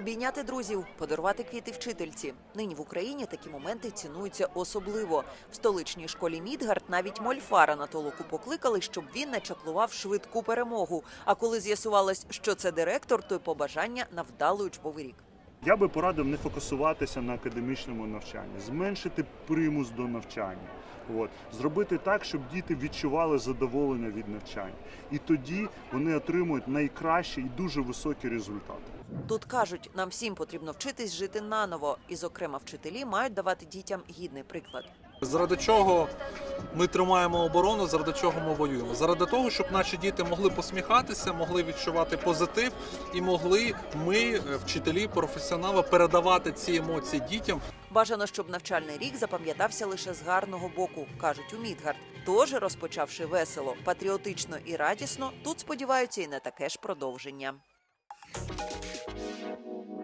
Обійняти друзів, подарувати квіти вчительці. Нині в Україні такі моменти цінуються особливо. В столичній школі Мідгард навіть Мольфара на толоку покликали, щоб він начаклував швидку перемогу. А коли з'ясувалось, що це директор, то й побажання на вдалий учбовий рік. Я би порадив не фокусуватися на академічному навчанні, зменшити примус до навчання. От. Зробити так, щоб діти відчували задоволення від навчання. І тоді вони отримують найкращі і дуже високі результати. Тут кажуть, нам всім потрібно вчитись жити наново, і, зокрема, вчителі мають давати дітям гідний приклад. Заради чого ми тримаємо оборону, заради чого ми воюємо? Заради того, щоб наші діти могли посміхатися, могли відчувати позитив і могли ми, е, вчителі, професіонали, передавати ці емоції дітям. Бажано, щоб навчальний рік запам'ятався лише з гарного боку, кажуть у Мідгард. Тож, розпочавши весело, патріотично і радісно, тут сподіваються і на таке ж продовження.